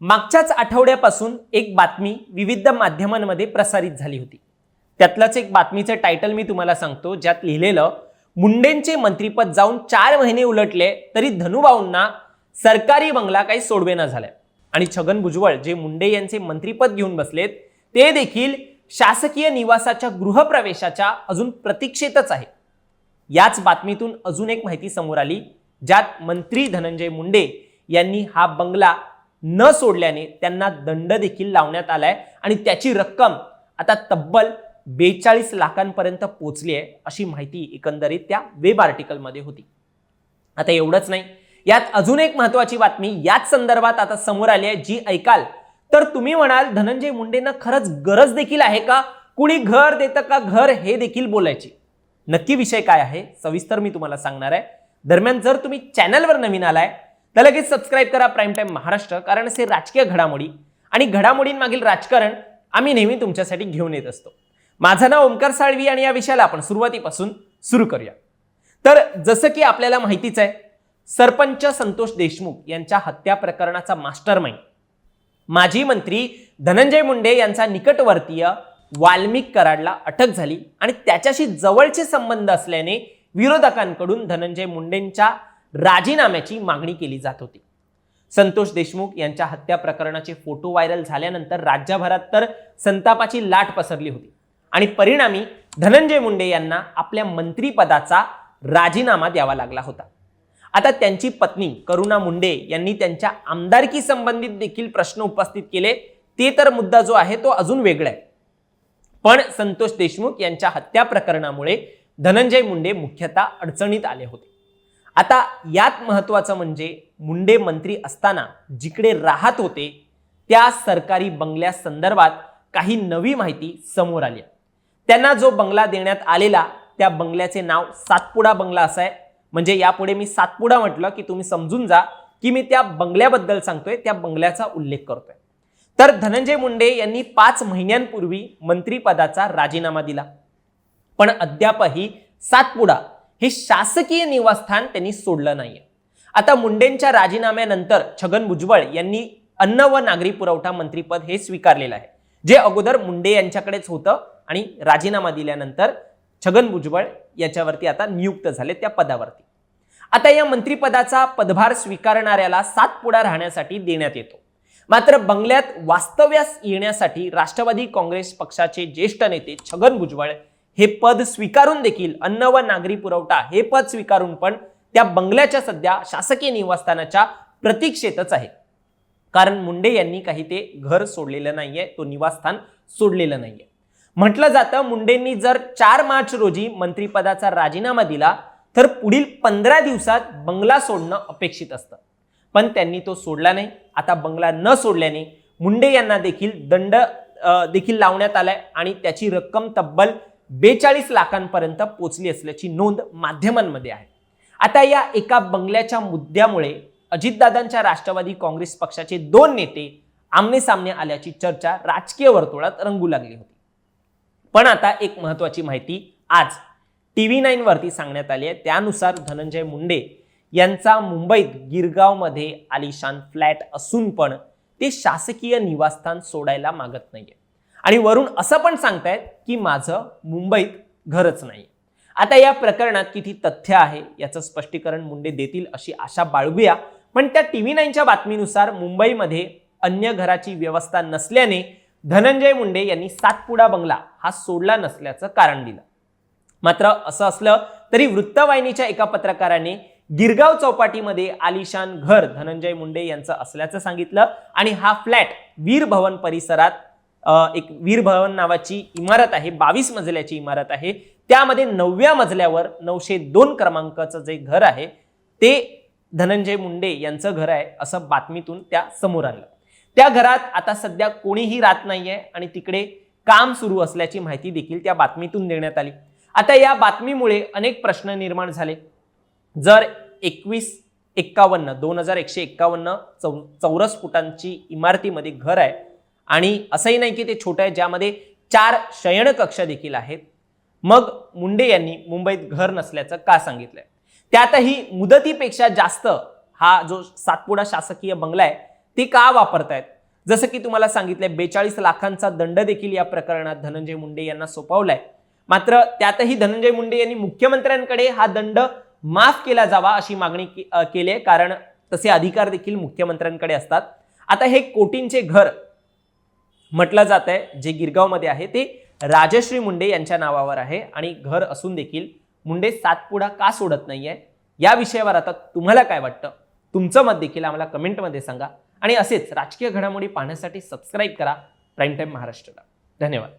मागच्याच आठवड्यापासून एक बातमी विविध माध्यमांमध्ये प्रसारित झाली होती. त्यातलंच एक बातमीचं टायटल मी तुम्हाला सांगतो ज्यात लिहिलेलं मुंडेंचे मंत्रीपद जाऊन चार महिने उलटले तरी धनुभाऊंना सरकारी बंगला काही सोडवेना झालाय. आणि छगन भुजबळ जे मुंडे यांचे मंत्रीपद घेऊन बसलेत ते देखील शासकीय निवासाच्या गृहप्रवेशाच्या अजून प्रतीक्षेतच आहे. याच बातमीतून अजून एक माहिती समोर आली ज्यात मंत्री धनंजय मुंडे यांनी हा बंगला न सोडल्याने त्यांना दंड देखील लावण्यात आलाय. आणि त्याची रक्कम आता तब्बल बेचाळीस लाखांपर्यंत पोचली आहे अशी माहिती एकंदरीत त्या वेब आर्टिकलमध्ये होती. आता एवढंच नाही. यात अजून एक महत्वाची बातमी याच संदर्भात आता समोर आली आहे जी ऐकाल. तर तुम्ही म्हणाल धनंजय मुंडेंना खरंच गरज देखील आहे का? कुणी घर देतं का घर हे देखील बोलायची. नक्की विषय काय आहे? सविस्तर मी तुम्हाला सांगणार आहे. दरम्यान जर तुम्ही चॅनलवर नवीन आलाय तर लगेच सबस्क्राईब करा प्राईम टाईम महाराष्ट्र कारण असे राजकीय घडामोडी आणि घडामोडींमागील राजकारण आम्ही नेहमी तुमच्यासाठी घेऊन येत असतो. माझं नाव ओमकार साळवी आणि या विषयाला आपण सुरुवातीपासून सुरू करूया. तर जसं की आपल्याला माहितीच आहे सरपंच संतोष देशमुख यांच्या हत्या प्रकरणाचा मास्टर माइंड माजी मंत्री धनंजय मुंडे यांचा निकटवर्तीय वाल्मिक कराडला अटक झाली आणि त्याच्याशी जवळचे संबंध असल्याने विरोधकांकडून धनंजय मुंडेंच्या राजीनाम्याची मागणी केली जात होती. संतोष देशमुख यांच्या हत्या प्रकरणाचे फोटो व्हायरल झाल्यानंतर राज्यभरात तर संतापाची लाट पसरली होती. आणि परिणामी धनंजय मुंडे यांना आपल्या मंत्रीपदाचा राजीनामा द्यावा लागला होता. आता त्यांची पत्नी करुणा मुंडे यांनी त्यांच्या आमदारकी संबंधित देखील प्रश्न उपस्थित केले. ते तर मुद्दा जो आहे तो अजून वेगळा आहे. पण संतोष देशमुख यांच्या हत्या प्रकरणामुळे धनंजय मुंडे मुख्यतः अडचणीत आले होते. आता यात महत्त्वाचं म्हणजे मुंडे मंत्री असताना जिकडे राहत होते त्या सरकारी बंगल्या संदर्भात काही नवी माहिती समोर आली. त्यांना जो बंगला देण्यात आलेला त्या बंगल्याचे नाव सातपुडा बंगला असं आहे. म्हणजे यापुढे मी सातपुडा म्हटलं की तुम्ही समजून जा की मी त्या बंगल्याबद्दल सांगतोय त्या बंगल्याचा उल्लेख करतोय. तर धनंजय मुंडे यांनी पाच महिन्यांपूर्वी मंत्रीपदाचा राजीनामा दिला. पण अद्यापही सातपुडा हे शासकीय निवासस्थान त्यांनी सोडलं नाहीये. आता मुंडेंच्या राजीनाम्यानंतर छगन भुजबळ यांनी अन्न व नागरी पुरवठा मंत्रीपद हे स्वीकारलेलं आहे. जे अगोदर मुंडे यांच्याकडेच होतं आणि राजीनामा दिल्यानंतर छगन भुजबळ याच्यावरती आता नियुक्त झाले त्या पदावरती. आता या मंत्रिपदाचा पदभार स्वीकारणाऱ्याला सात पुढा राहण्यासाठी देण्यात येतो. मात्र बंगल्यात वास्तव्यास येण्यासाठी राष्ट्रवादी काँग्रेस पक्षाचे ज्येष्ठ नेते छगन भुजबळ हे पद स्वीकारून देखील अन्न व नागरी पुरवठा हे पद स्वीकारून पण त्या बंगल्याच्या सध्या शासकीय निवासस्थानाच्या प्रतीक्षेतच आहे. कारण मुंडे यांनी काही ते घर सोडलेलं नाहीये तो निवासस्थान सोडलेलं नाहीये. म्हटलं जातं मुंडेंनी जर चार मार्च रोजी मंत्रिपदाचा राजीनामा दिला तर पुढील पंधरा दिवसात बंगला सोडणं अपेक्षित असतं. पण त्यांनी तो सोडला नाही. आता बंगला न सोडल्याने मुंडे यांना देखील दंड देखील लावण्यात आलाय आणि त्याची रक्कम तब्बल बेचाळीस लाखांपर्यंत पोचली असल्याची नोंद माध्यमांमध्ये आहे. आता या एका बंगल्याच्या मुद्द्यामुळे अजितदादांच्या राष्ट्रवादी काँग्रेस पक्षाचे दोन नेते आमने सामने आल्याची चर्चा राजकीय वर्तुळात रंगू लागली होती. पण आता एक महत्वाची माहिती आज टी व्ही नाईनवरती सांगण्यात आली आहे. त्यानुसार धनंजय मुंडे यांचा मुंबईत गिरगावमध्ये आलिशान फ्लॅट असून पण ते शासकीय निवासस्थान सोडायला मागत नाहीये. आणि वरून असं पण सांगतायत की माझं मुंबईत घरच नाही. आता या प्रकरणात किती तथ्य आहे याचं स्पष्टीकरण मुंडे देतील अशी आशा बाळगूया. पण त्या टी व्ही नाईनच्या बातमीनुसार मुंबईमध्ये अन्य घराची व्यवस्था नसल्याने धनंजय मुंडे यांनी सातपुडा बंगला हा सोडला नसल्याचं कारण दिलं. मात्र असं असलं तरी वृत्तवाहिनीच्या एका पत्रकाराने गिरगाव चौपाटीमध्ये आलिशान घर धनंजय मुंडे यांचं असल्याचं सांगितलं आणि हा फ्लॅट वीर भवन परिसरात एक वीर भवन नावाची इमारत आहे बावीस मजल्याची इमारत आहे. त्यामध्ये नवव्या मजल्यावर नऊशे दोन क्रमांकाचं जे घर आहे ते धनंजय मुंडे यांचं घर आहे असं बातमीतून त्या समोर आलं. त्या घरात आता सध्या कोणीही राहत नाहीये आणि तिकडे काम सुरू असल्याची माहिती देखील त्या बातमीतून देण्यात आली. आता या बातमीमुळे अनेक प्रश्न निर्माण झाले. जर एकवीस एक्कावन्न दोन हजार एकशे एक्कावन्न चौ चौरस फुटांची इमारतीमध्ये घर आहे आणि असंही नाही की ते छोटं आहे ज्यामध्ये चार शयनकक्ष देखील आहेत. मग मुंडे यांनी मुंबईत घर नसल्याचं का सांगितलंय? त्यातही मुदतीपेक्षा जास्त हा जो सातपुडा शासकीय बंगला आहे ते का वापरतायत? जसं की तुम्हाला सांगितलंय बेचाळीस लाखांचा दंड देखील या प्रकरणात धनंजय मुंडे यांना सोपवलाय. मात्र त्यातही धनंजय मुंडे यांनी मुख्यमंत्र्यांकडे हा दंड माफ केला जावा अशी मागणी केली आहे कारण तसे अधिकार देखील मुख्यमंत्र्यांकडे असतात. आता हे कोटींचे घर म्हटलं जात आहे जे गिरगावमध्ये आहे ते राजश्री मुंडे यांच्या नावावर आहे आणि घर असून देखील मुंडे सातपुडा का सोडत नाहीये? या विषयावर आता तुम्हाला काय वाटतं? तुमचं मत देखील आम्हाला कमेंटमध्ये सांगा आणि असेच राजकीय घडामोडी पाहण्यासाठी सबस्क्राईब करा. प्राईम टाईम महाराष्ट्रला धन्यवाद.